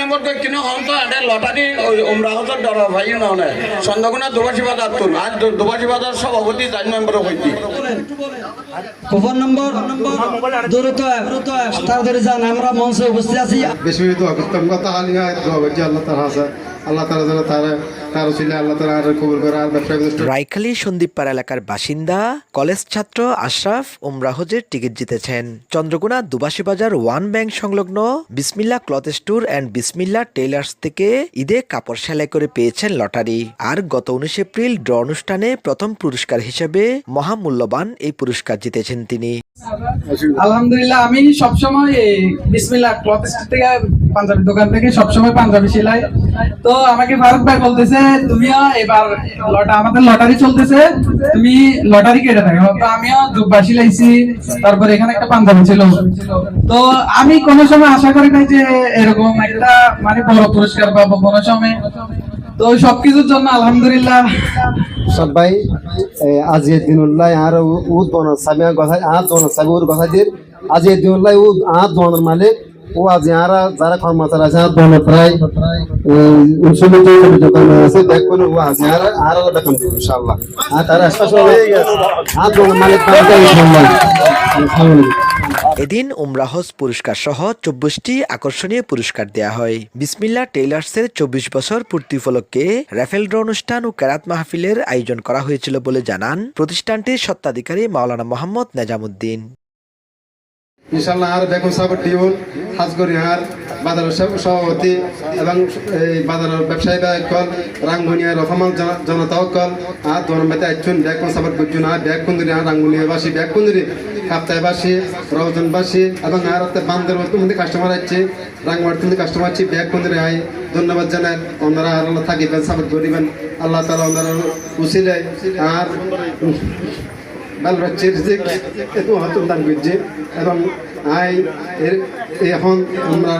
নম্বর হন তো আডে লটারি ওই উমরা হতর ডর ভাই না না। দুবাসী বাজার তুন আর দুবাসী বাজার সভাপতি চার নম্বর হইতি নম্বর দ্রুত তাড়াতাড়ি যান আমরা মঞ্চে উপস্থিত আছি। বিস্মিত কথা হালিয়া আল্লাহ আছে আল্লাহ তালা তারা তার আল্লাহ তালা আর কবুল করে আর ব্যবসা প্রতিষ্ঠান রাইখালী সন্দীপপাড়া এলাকার বাসিন্দা কলেজ ছাত্র আশরাফ উমরাহজের টিকিট জিতেছেন। চন্দ্রকোনা দুবাসী বাজার ওয়ান ব্যাংক সংলগ্ন Bismillah cloth store and Bismillah tailors থেকে ঈদে কাপড় সেলাই করে পেয়েছেন লটারি। আর গত উনিশ এপ্রিল ড্র অনুষ্ঠানে প্রথম পুরস্কার হিসেবে মহামূল্যবান এই পুরস্কার জিতেছেন তিনি। আলহামদুলিল্লাহ আমি সবসময় এই বিসমিল্লাহ ক্লথ স্টোর থেকে পাঞ্জাবি দোকান থেকে সবসময় পাঞ্জাবি সেলাই। তো আমাকে ফারুক ভাই বলতেছে তুমিও এবার লটা, আমাদের লটারি চলতেছে, তুমি লটারি কেটে থাকো। আমিও সিলাইছি তারপর এখানে একটা পাঞ্জাবি ছিল। তো আমি কোনো সময় আশা করি নাই যে এরকম একটা মানে বড় পুরস্কার পাবো কোনো সময়। তো সবকিছুর জন্য আলহামদুলিল্লাহ। সবাই আজি দিনুল্লাহ আর উদ বন সামিয়া কথা আজ দন দিয়ে আজি দিনুল্লাহ উদ আজ দনের মালিক। যারা কর্মচারী আছে প্রায় আর বেতন দিব ইনশাআল্লাহ। আর তারা মালিক এদিন উমরাহজ পুরস্কার সহ চব্বিশটি আকর্ষণীয় পুরস্কার দেয়া হয়। বিসমিল্লা টেইলার্সের চব্বিশ বছর পূর্তি উপলক্ষে রাফেল ড্র অনুষ্ঠান ও কেরাত মাহফিলের আয়োজন করা হয়েছিল বলে জানান প্রতিষ্ঠানটির স্বত্বাধিকারী মাওলানা মোহাম্মদ নেজামুদ্দিন। ইনশাল্লাহ আর বেগুন সাগর টিউন হাজগরি হার বাজারের সভাপতি এবং এই বাজারের ব্যবসায়ী কল রাঙ্গুনিয়া রহমান জন- জনতাও কল আর দরমেতে আইছুন বেগুন সাগর বুঝুন আর ব্যাগ কুন্দরি আর রাঙ্গুনিয়া বাসী ব্যাগ কুন্দরি কাপ্তায় বাসী রওজন বাসী এবং আর বান্ধের মধ্যে কাস্টমার আছে, রাঙ্গুয়ার তুমি কাস্টমার আছে ব্যাগ কুন্দরি আই। ধন্যবাদ জানাই। ওনারা আর থাকিবেন, সাপোর্ট করিবেন। আল্লাহ তালা ওনারা উচিলে আর বাল বাচ্চার যে এত হতদান দান করছে এবং আই এখন আমরা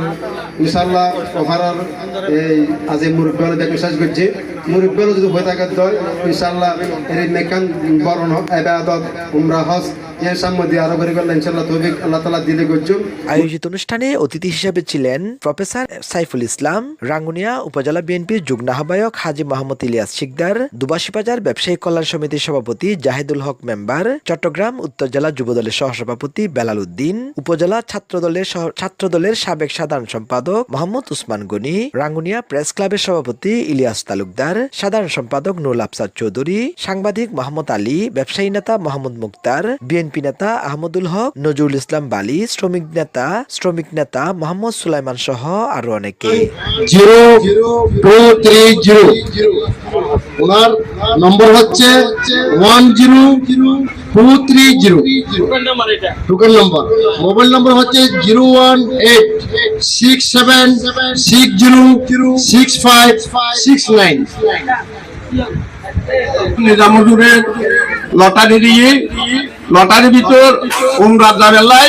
ইনশাল্লাহ ওভারার এই আজি মুরব্বী দেখে শেষ করছে। মুরব্বী যদি হয়ে থাকে দয় ইনশাল্লাহ এর মেকান বরণ এবাদত উমরা করছ। আয়োজিত অনুষ্ঠানে অতিথি হিসেবে ছিলেন প্রফেসর সাইফুল ইসলাম, রাঙ্গুনিয়া উপজেলা বিএনপির যুগ্ম আহ্বায়ক হাজি মোহাম্মদ ইলিয়াস শিকদার দুবাসীবাজার ব্যবসায়ী কল্যাণ সমিতির সভাপতি জাহিদুল হক মেম্বার, চট্টগ্রাম উত্তর জেলা যুবদলের সহসভাপতি বেলাল উদ্দিন উপজেলা ছাত্রদলের ছাত্রদলের সাবেক সাধারণ সম্পাদক মোহাম্মদ উসমান গনি, রাঙ্গুনিয়া প্রেস ক্লাবের সভাপতি ইলিয়াস তালুকদার, সাধারণ সম্পাদক নুরুল আফসাদ চৌধুরী, সাংবাদিক মোহাম্মদ আলী, ব্যবসায়ী নেতা মোহাম্মদ মুক্তার, বিএনপি নেতা আহমদুল হক, নজরুল ইসলাম বালি, শ্রমিক নেতা শ্রমিক নেতা মোহাম্মদ সুলাইমান সহ আরও অনেকে। ওনার নম্বর হচ্ছে one zero two three zero token নম্বর মোবাইল নম্বর হচ্ছে zero one eight six seven six zero six five six nine নিজামুজুরের lottery দিয়ে লটারি ভিতর উমরা জাবেলাই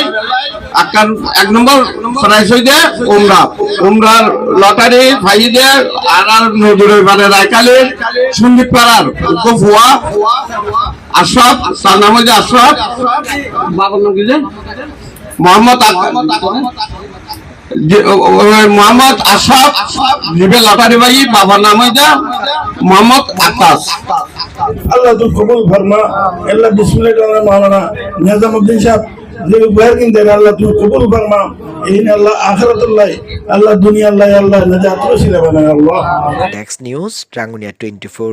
আকার এক নম্বর প্রাইস হই দে উমরা। উমরার লটারি ফাই দে আর আর নজরের বারে রায়কালের সন্দীপ পাড়ার উপফুয়া আশরাফ তার নাম হচ্ছে আশরাফ। বাবার নাম কি যে মোহাম্মদ মোহাম্মদ আশরাফ জিবে লটারি ভাই বাবার নাম হইতা মোহাম্মদ আকাশ। আল্লাহ তো কবুল ফরমা। আল্লাহ বিসমিল্লাহ মাওলানা নিজামুদ্দিন সাহেব। যে উপহার কিনতে আল্লাহ কবুল ফরমা। এই আল্লাহ আখরাতুল্লাহ আল্লাহ দুনিয়া আল্লাহ আল্লাহ নাজাত রসিলা বানায় আল্লাহ। Tax news Rangunia twenty four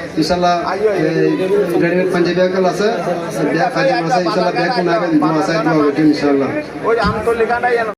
ইনশাল্লাহ রেডিমেড পাঞ্জাবি